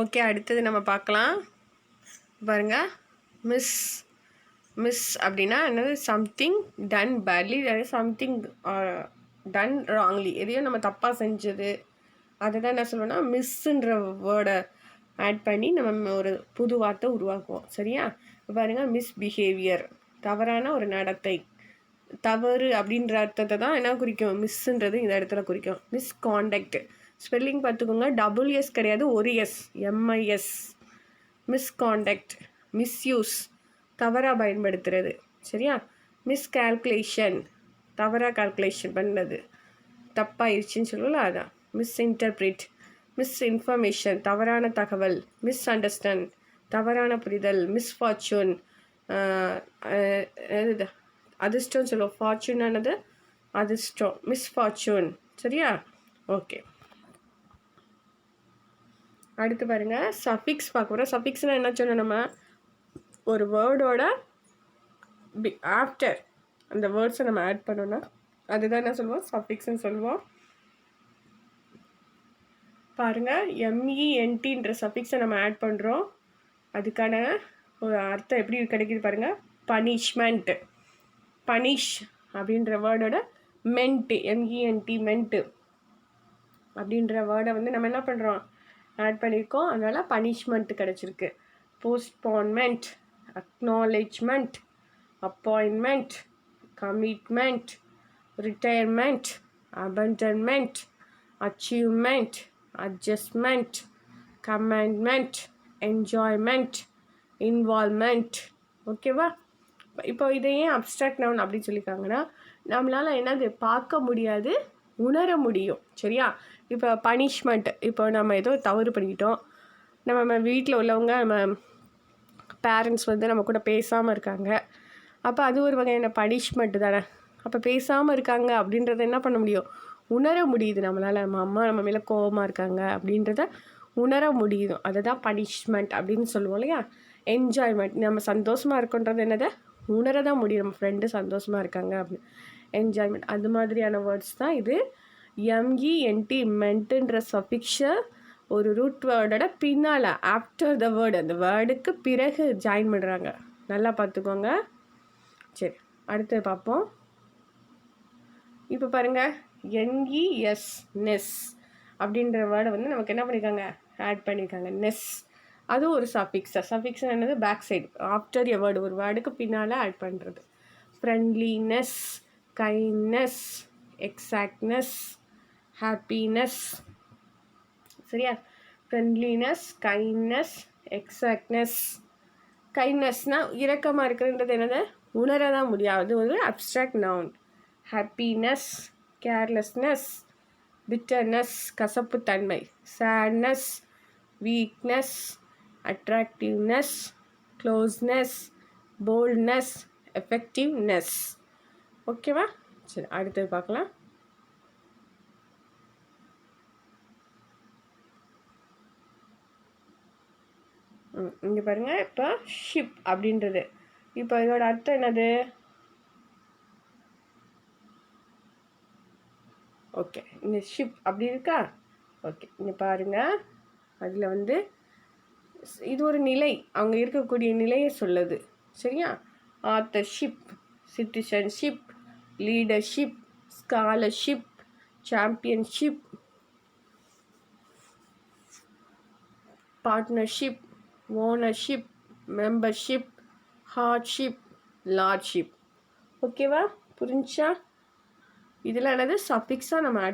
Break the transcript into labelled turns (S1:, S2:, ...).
S1: Okay அடுத்தது நம்ம பார்க்கலாம். பாருங்க. மிஸ் மிஸ் அப்படின்னா என்னது? Something done badly something done wrongly எதையோ நம்ம தப்பாக செஞ்சது. அதை தான் என்ன சொல்லுவோம்னா மிஸ்ஸுன்ற வேர்டை ஆட் பண்ணி நம்ம ஒரு புது வார்த்தை உருவாக்குவோம். சரியா? பாருங்கள் மிஸ் மிஸ்பிஹேவியர் தவறான ஒரு நடத்தை. தவறு அப்படின்ற அர்த்தத்தை தான் என்ன குறிக்கும்? மிஸ்ஸுன்றது இந்த இடத்துல குறிக்கும். மிஸ்காண்டக்ட் ஸ்பெல்லிங் பார்த்துக்கோங்க. டபுள் எஸ் கிடையாது ஒரு எஸ் எம்ஐஎஸ் மிஸ்காண்டக்ட் மிஸ்யூஸ் தவறாக பயன்படுத்துறது. சரியா? மிஸ்கால்குலேஷன் தவறாக கால்குலேஷன் பண்ணது. தப்பாயிருச்சுன்னு சொல்லல அதான். மிஸ் இன்ஃபர்மேஷன் தவறான தகவல் மிஸ் அண்டர்ஸ்டாண்ட் தவறான புரிதல் மிஸ்ஃபார்ச்சூன் இது அதிர்ஷ்டம் சொல்லுவோம். ஃபார்ச்சூனானது அதிர்ஷ்டம். மிஸ்ஃபார்ச்சூன் சரியா? ஓகே அடுத்து பாருங்கள் சஃபிக்ஸ் பார்க்க போகிறோம் சஃபிக்ஸ்னால் என்ன சொன்னோம் நம்ம? ஒரு வேர்டோட பி ஆஃப்டர் அந்த வேர்ட்ஸை நம்ம ஆட் பண்ணோன்னா அதுதான் என்ன சொல்லுவோம்? சஃபிக்ஸ்னு சொல்லுவோம். பாருங்க எம்இஎன்டின்ற சஃபிக்ஸை நம்ம ஆட் பண்ணுறோம் அதுக்கான ஒரு அர்த்தம் எப்படி கிடைக்குது பாருங்கள் பனிஷ்மெண்ட்டு பனிஷ் அப்படின்ற வேர்டோட மென்ட்டு எம்இஎன்டி மென்ட்டு அப்படின்ற வேர்டை வந்து நம்ம என்ன பண்ணுறோம் ஆட் பண்ணியிருக்கோம் அதனால் பனிஷ்மெண்ட் கிடச்சிருக்கு. Postponement acknowledgement appointment commitment retirement abandonment achievement adjustment commandment enjoyment involvement ஓகேவா இப்போ இதை ஏன் அப்ட்ராக்ட் நவுன் அப்படின்னு சொல்லியிருக்காங்கன்னா நம்மளால் என்னது பார்க்க முடியாது உணர முடியும். சரியா? இப்போ பனிஷ்மெண்ட் இப்போ நம்ம ஏதோ தவறு பண்ணிக்கிட்டோம் நம்ம வீட்டில் உள்ளவங்க நம்ம பேரண்ட்ஸ் வந்து நம்ம கூட பேசாமல் இருக்காங்க. அப்போ அது ஒரு வகையான பனிஷ்மெண்ட் தானே. அப்போ பேசாமல் இருக்காங்க அப்படின்றத என்ன பண்ண முடியும்? உணர முடியுது நம்மளால். நம்ம அம்மா நம்ம மேலே கோவமாக இருக்காங்க அப்படின்றத உணர முடியுது. அதை தான் பனிஷ்மெண்ட் அப்படின்னு சொல்லுவோம் இல்லையா? என்ஜாய்மெண்ட் நம்ம சந்தோஷமாக இருக்கோன்றது என்னதை? உணர தான் முடியும். நம்ம ஃப்ரெண்டு சந்தோஷமாக இருக்காங்க அப்படின்னு. என்ஜாய்மெண்ட் அது மாதிரியான வேர்ட்ஸ் தான் இது. எம்இஎன்டி மென்ட்டுன்ற சஃபிக்ஷை ஒரு ரூட் வேர்டோட பின்னால் ஆஃப்டர் த வேர்டு அந்த வேர்டுக்கு பிறகு ஜாயின் பண்ணுறாங்க நல்லா பார்த்துக்கோங்க. சரி அடுத்து பார்ப்போம். இப்போ பாருங்கள் என்இஎஸ் நெஸ் அப்படின்ற வேர்டை வந்து நமக்கு என்ன பண்ணியிருக்காங்க ஆட் பண்ணியிருக்காங்க நெஸ் அதுவும் ஒரு சஃபிக்ஸ் சஃபிக்ஸ் என்னது? Back side after a word ஒரு வேர்டுக்கு பின்னால் ஆட் பண்ணுறது ஃப்ரெண்ட்லினஸ் கைண்ட்னஸ் எக்ஸாக்ட்னஸ் ஹாப்பினஸ் சரியா? ஃப்ரெண்ட்லினஸ் கைண்ட்னஸ் எக்ஸாக்ட்னஸ் கைண்ட்னஸ்னால் இரக்கமாக இருக்கிறன்றது என்னது? உணர தான் முடியாது ஒரு abstract noun happiness carelessness bitterness கசப்புத்தன்மை. Sadness weakness attractiveness closeness boldness effectiveness ஓகேவா சரி அடுத்தது பார்க்கலாம். இங்கே பாருங்கள் இப்போ ஷிப் அப்படின்றது. இப்போ இதோட அர்த்தம் என்னது? ஓகே இந்த ஷிப் அப்படி இருக்கா? ஓகே இங்கே பாருங்கள் அதில் வந்து இது ஒரு நிலை. அவங்க இருக்கக்கூடிய நிலையை சொல்லுது. சரியா? Authorship citizenship leadership scholarship championship partnership ownership membership hardship lordship ஓகேவா புரிஞ்சா? இதில் என்னது? சஃபிக்ஸாக நம்ம ஆட்